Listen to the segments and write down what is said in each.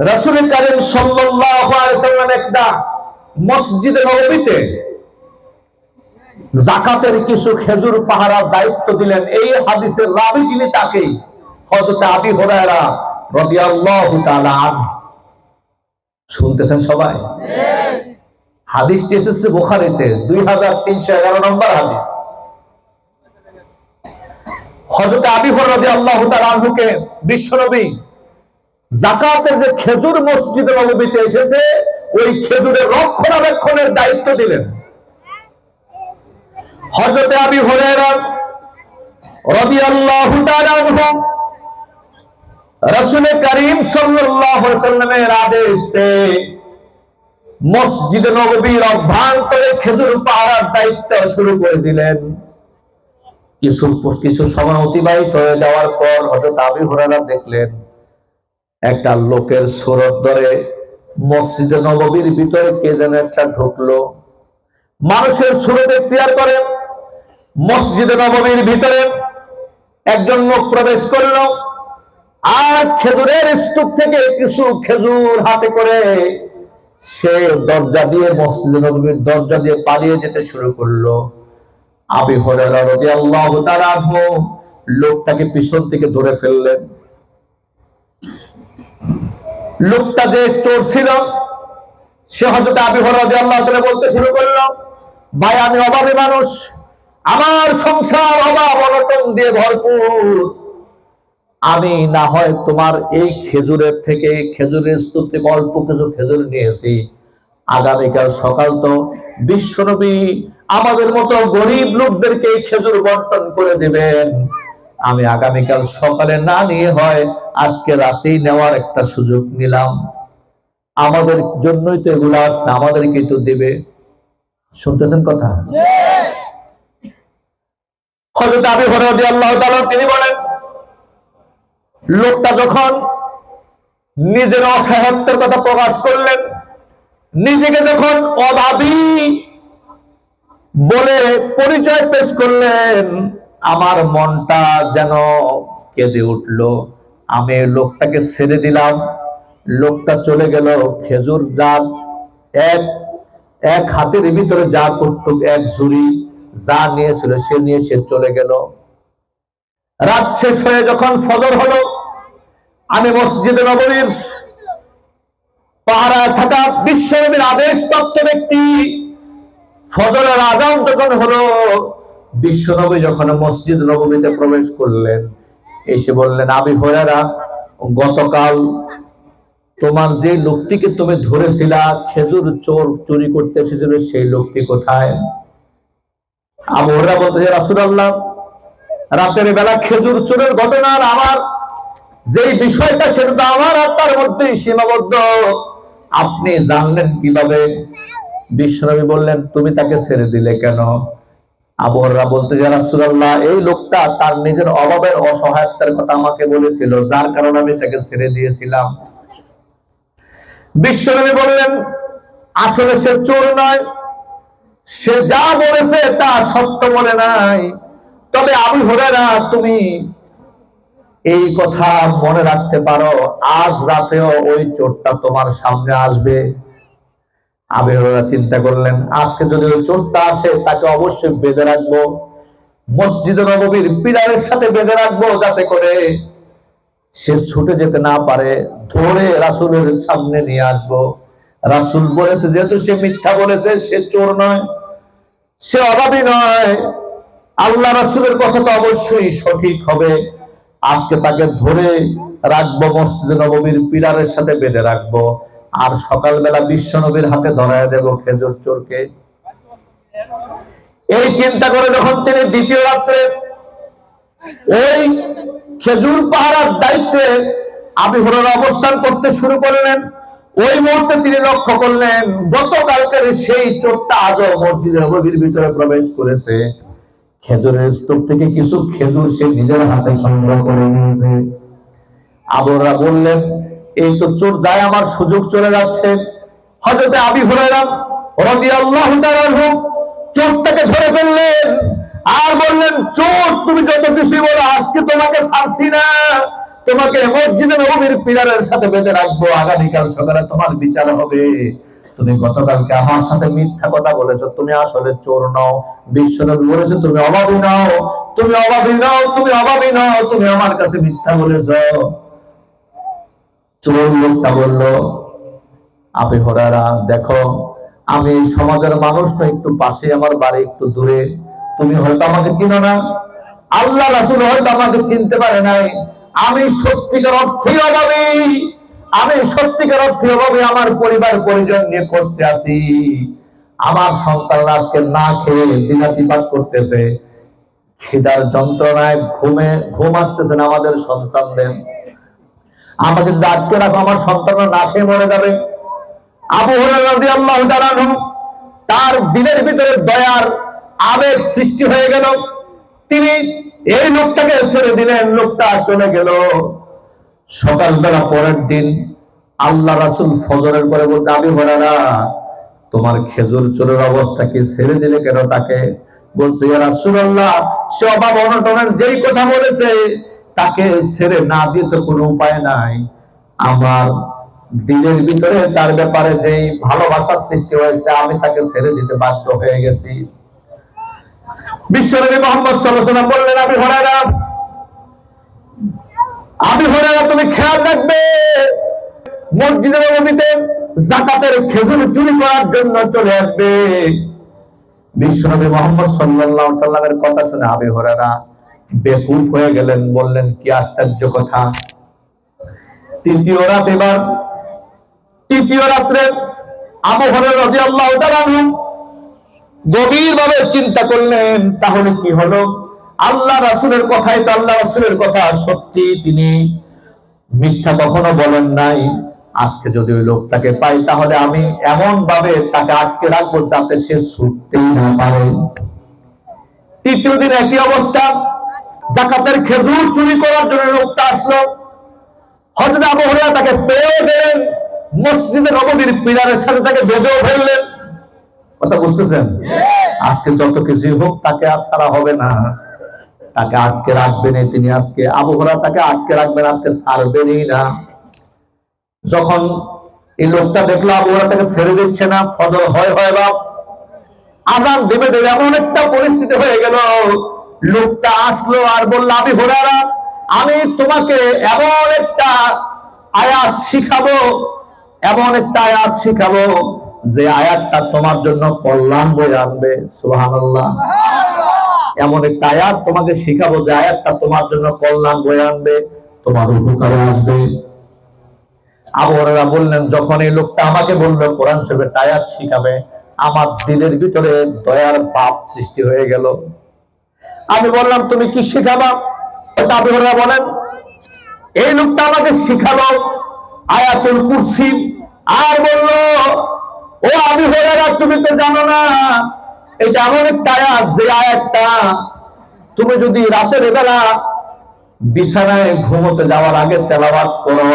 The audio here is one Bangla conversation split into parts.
রাসূল কারীম সাল্লাম একটা মসজিদে নববীতে জাকাতের কিছু খেজুর পাহারার দায়িত্ব দিলেন। এই হাদিসের রাবি যিনি হযরত আবি হুরায়রা রাদিয়াল্লাহু তাআলা শুনতেছেন সবাই? হাদিসটি এসেছে নম্বর হাদিস। হজরত আবি হরদি আল্লাহ আনহুকে বিশ্বনবী জাকাতের যে খেজুর মসজিদে নবীতে এসেছে, ওই খেজুরের রক্ষণাবেক্ষণের দায়িত্ব দিলেন। হজরতে আবি হরেরা রবি আল্লাহ রসুল করিম সাল্লামের আদেশ মসজিদে নববীর অভ্যন্তরে খেজুর পাহারার দায়িত্ব শুরু করে দিলেন। কিছু কিছু সময় অতিবাহিত হয়ে যাওয়ার পর হযরত আবি হুরায়রা দেখলেন একটা লোকের সুরত ধরে মসজিদে নববীর ভিতরে কে যেন একটা ঢুকলো। মানুষের সুরত এখতিয়ার করে, মসজিদে নববীর ভিতরে একজন লোক প্রবেশ করল। আর খেজুরের স্তূপ থেকে কিছু খেজুর হাতে করে সে দরজা দিয়ে, মসজিদে নবীর দরজা দিয়ে পালিয়ে যেতে শুরু করল। আবি আনহু লোকটাকে পিছন থেকে ধরে ফেললেন। লোকটা যে চোর ছিল, সে হযরত আবি হরারা রাদিয়াল্লাহু বলতে শুরু করল, ভাই, আমি অভাবী মানুষ। আমার সংসার অভাব, অনটন দিয়ে ভরপুর। আমি না হয় তোমার এই খেজুরের থেকে খেজুরের স্তূপ থেকে অল্প কিছু খেজুর নিয়েছি। আগামীকাল সকাল তো বিশ্বনবী আমাদের মতো গরিব লোকদেরকে এই খেজুর বন্টন করে দিবেন। আমি আগামীকাল সকালে না নিয়ে হয় আজকে রাতেই নেওয়ার একটা সুযোগ নিলাম। আমাদের জন্যই তো এগুলো আসছে আমাদেরকে তো দেবে। শুনতেছেন কথা? আবি রাদিয়াল্লাহু তিনি বলেন, লোকটা যখন নিজের অসহায়ত্বের কথা প্রকাশ করলেন, নিজেকে যখন অভাবী বলে পরিচয় পেশ করলেন, আমার মনটা যেন কেঁদে উঠল। আমি লোকটাকে ছেড়ে দিলাম। লোকটা চলে গেল খেজুর যা এক এক হাতের ভিতরে যা করত এক ঝুড়ি যা নিয়েছিল সে নিয়ে সে চলে গেল। রাত শেষ হয়ে যখন ফজর হলো, আমি মসজিদে নববীর পাহারায় থাকা বিশ্বনবীর আদেশ প্রাপ্ত ব্যক্তি ফজরের আজান যখন হলো, বিশ্বনবী যখন মসজিদ নবমীতে প্রবেশ করলেন এসে বললেন আবি হরারা গতকাল তোমার যে লোকটিকে তুমি ধরেছিলা, খেজুর চোর চুরি করতে এসেছিল, সেই লোকটি কোথায়? আবু হরারা বলতেছে রাসূলুল্লাহ, রাতের বেলা খেজুর চোরের ঘটনার আমার যেই বিষয়টা, সেটা আমার আত্মার মধ্যেই সীমাবদ্ধ। আপনি জানলেন কীভাবে? বিশ্বনবী বললেন, তুমি তাকে ছেড়ে দিলে কেন? আবহাওয়া বলতে যে রাসূলুল্লাহ, এই লোকটা তার নিজের অভাবের অসহায়তার কথা আমাকে বলেছিল, যার কারণে আমি তাকে ছেড়ে দিয়েছিলাম। বিশ্বনবী বললেন, আসলে সে চোর নয়, সে যা বলেছে তা সত্য বলে নাই। তবে আবু হরেরা তুমি এই কথা মনে রাখতে পারো, আজ রাতেও ওই চোরটা তোমার সামনে আসবে। আবেহরা চিন্তা করলেন, আজকে যদি ওই চোরটা আসে, তাকে অবশ্যই বেঁধে রাখব। মসজিদে নবীর পিলারের সাথে বেঁধে রাখব যাতে করে সে ছুটে যেতে না পারে। ধরে রাসূলের সামনে নিয়ে আসব। রাসূল বলেছে, যেহেতু সে মিথ্যা বলেছে, সে চোর নয়, সে অভাবী নয়। আল্লাহ রাসুলের কথা তো অবশ্যই সঠিক হবে। আজকে তাকে ধরে রাখব, মসজিদে নবীর পিলারের সাথে বেঁধে রাখব। আর সকালবেলা বিশ্ব নবীর হাতে ধরায় দেব খেজুর চোরকে। এই চিন্তা করে যখন তিনি দ্বিতীয় রাত্রে ওই খেজুর পাহারার দায়িত্বে আবি হুরায়রা অবস্থান করতে শুরু করলেন, ওই মুহূর্তে তিনি লক্ষ্য করলেন, গতকালকের সেই চোরটা আজও মসজিদে নববীর ভিতরে প্রবেশ করেছে। খেজুরের স্তূপ থেকে কিছু খেজুর সে নিজের হাতে সংগ্রহ করে নিয়েছে। আবরা বললেন, এই তো চোর যায় আমার সুযোগ চলে যাচ্ছে। হজরতে আবি রাদিয়াল্লাহু তাআলা আনহু চোরটাকে ধরে ফেললেন। আর বললেন, চোর, তুমি যত কিছুই বলো, আজকে তোমাকে ছাড়ছি না। তোমাকে মসজিদে নবীর পিলারের সাথে বেঁধে রাখব। আগামীকাল সকালে তোমার বিচার হবে। তুমি গতকালকে আমার সাথে মিথ্যা কথা বলেছ। তুমি আসলে চোর নও, বিশ্বনবী বলেছ, তুমি অভাবী নও, তুমি অভাবী নও, তুমি অভাবী নও, তুমি আমার কাছে মিথ্যা বলেছ। চোর লোকটা বলল, আপনি হরারা, দেখো আমি সমাজের মানুষ তো একটু পাশে, আমার বাড়ি একটু দূরে। তুমি হয়তো আমাকে চিনো না। আল্লাহ রাসুল হয়তো আমাকে চিনতে পারে নাই। আমি সত্যিকার অর্থে অভাবী। আমি সত্যিকার অর্থে অভাবী। আমার পরিবার পরিজন নিয়ে কষ্টে আছি। আমার সন্তানরা আজকে না খেয়ে দিনাতিপাত করতেছে। খিদার যন্ত্রণায় ঘুমে, ঘুম আসতেছে না আমাদের সন্তানদের। যদি আটকে রাখো, আমার সন্তানরা না খেয়ে মরে যাবে। আবু তাআলা তার দিলের ভিতরে দয়ার আবেগ সৃষ্টি হয়ে গেল। তিনি এই লোকটাকে ছেড়ে দিলেন, লোকটা চলে গেল। সকালবেলা পরের দিন আল্লাহ রাসূল ফজরের পরে বলতে, আবি হুরায়রা, তোমার খেজুর চোরের অবস্থা কি? ছেড়ে দিলে কেন তাকে? বলছে রাসূলুল্লাহ, সে অভাব অনটনের যেই কথা বলেছে, তাকে ছেড়ে না দিয়ে তো কোনো উপায় নাই। আমার দিলের ভিতরে তার ব্যাপারে যেই ভালোবাসা সৃষ্টি হয়েছে, আমি তাকে ছেড়ে দিতে বাধ্য হয়ে গেছি। বিশ্বনবী মোহাম্মদ বললেন আমি আমি তুমি খেয়াল রাখবে মসজিদের জাকাতের খেজুর চুরি করার জন্য চলে আসবে। বিশ্বনবী মোহাম্মদ আলাইহি সাল্লামের কথা শুনে আবি হরাইরা বেকুব হয়ে গেলেন, বললেন, কি আশ্চর্য কথা। তৃতীয় রাত এবার তৃতীয় রাত্রে আবু রাজি আল্লাহ গভীর ভাবে চিন্তা করলেন, তাহলে কি হলো? আল্লাহ রাসুলের কথাই তো আল্লাহ রাসুলের কথা, সত্যি তিনি মিথ্যা কখনো বলেন নাই। আজকে যদি ওই লোকটাকে পাই, তাহলে আমি এমন ভাবে তাকে আটকে রাখব যাতে সে ছুটতেই না পারে। তৃতীয় দিন একই অবস্থা, জাকাতের খেজুর চুরি করার জন্য লোকটা আসলো। হযরত আবু হুরায়রা তাকে পেয়ে গেলেন। মসজিদে নববীর পিলারের সাথে তাকে বেঁধেও ফেললেন। কথা বুঝতেছেন? আজকে যত কিছুই হোক তাকে আর ছাড়া হবে না। তাকে আটকে রাখবেন তিনি আজকে। আবু হুরায়রা তাকে আটকে রাখবেন আজকে ছাড়বেনই না। যখন এই লোকটা দেখল আবহাওয়া তাকে ছেড়ে দিচ্ছে না ফজর হয় হয় বাপ। আজান দেবে দেবে এমন একটা পরিস্থিতি হয়ে গেল। লোকটা আসলো আর বলল আমি হুরায়রা আমি তোমাকে এমন একটা আয়াত শিখাবো এমন একটা আয়াত শিখাবো যে আয়াতটা তোমার জন্য কল্যাণ বয়ে আনবে, সুবহানাল্লাহ। এমন একটা আয়াত তোমাকে শিখাবো যে আয়াতটা তোমার জন্য কল্যাণ বয়ে আনবে, তোমার উপকারে আসবে। আবহাওয়ারা বললেন, যখন এই লোকটা আমাকে বলল, কোরআন শরীফের টায়ার শিখাবে, আমার দিলের ভিতরে দয়ার পাপ সৃষ্টি হয়ে গেল। আমি বললাম, তুমি কি শিখাবা? আবহাওয়ারা বলেন, এই লোকটা আমাকে শিখালো আয়াতুল কুরসি। আর বলল ও আমি হয়ে তুমি তো জানো না এটা এমন একটা আয়াত যে আয়াতটা তুমি যদি রাতের বেলা বিছানায় ঘুমোতে যাওয়ার আগে তেলাওয়াত করো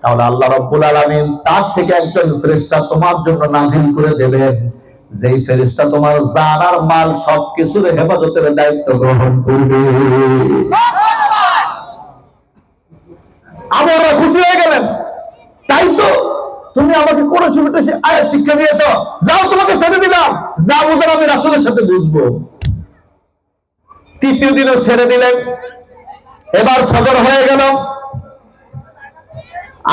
তাহলে আল্লাহ রব্বুল আলামিন তার থেকে একজন ফেরেশতা তোমার জন্য নাজিল করে দেবেন। যেই ফেরেশতা তোমার জান আর মাল সবকিছুর হেফাজতের দায়িত্ব গ্রহণ করবে। আমরা খুশি হয়ে গেলেন। তুমি আমাকে কোন ছবিতে সে আয়াত শিক্ষা দিয়েছ, যাও তোমাকে ছেড়ে দিলাম। যা বুঝার আমি রাসুলের সাথে বুঝব তৃতীয় দিনও ছেড়ে দিলেন। এবার ফজর হয়ে গেল।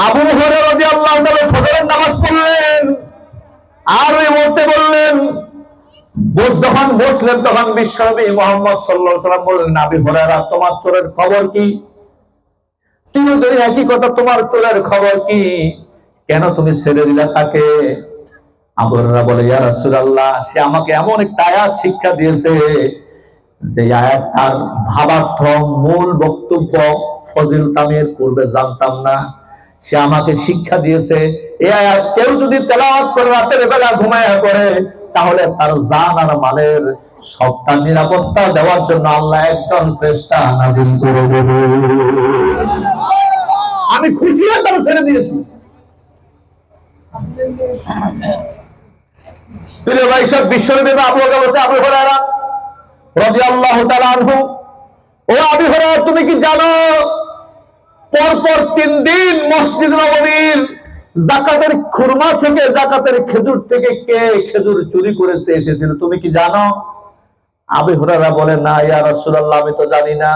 আবু হরে রবি আল্লাহ ফজরের নামাজ পড়লেন, আর ওই মরতে বললেন, বস যখন বসলেন, তখন বিশ্বনবী মোহাম্মদ সাল্লাহ সাল্লাম বললেন আবি হরারা তোমার চোরের খবর কি? তিনি ধরে একই কথা, তোমার চোরের খবর কি? কেন তুমি ছেড়ে দিলে তাকে? আবররা বলে, ইয়া রাসূলুল্লাহ, সে আমাকে এমন একটা আয়াত শিক্ষা দিয়েছে যে আয়াতটার ভাবার্থ, মূল বক্তব্য ফজিল তামের পূর্বে জানতাম না। সে আমাকে শিক্ষা দিয়েছে, এই আয়াত কেউ যদি তেলাওয়াত করে রাতের বেলা ঘুমায় করে তাহলে তার জান আর মালের সবটা নিরাপত্তা দেওয়ার জন্য আল্লাহ একজন ফেরেশতা নাজিল করে দেবে। আমি খুশি হয়ে তারা ছেড়ে দিয়েছি। তুমি কি জানো, পরপর তিন দিন মসজিদ নববীর জাকাতের খুরমা থেকে, জাকাতের খেজুর থেকে কে খেজুর চুরি করতে এসেছিল, তুমি কি জানো? আবি হুরারা বলে, না, ইয়া রাসূলুল্লাহ, আমি তো জানি না।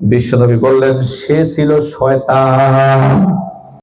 বিশ্বনবী বললেন, সে ছিল শয়তান।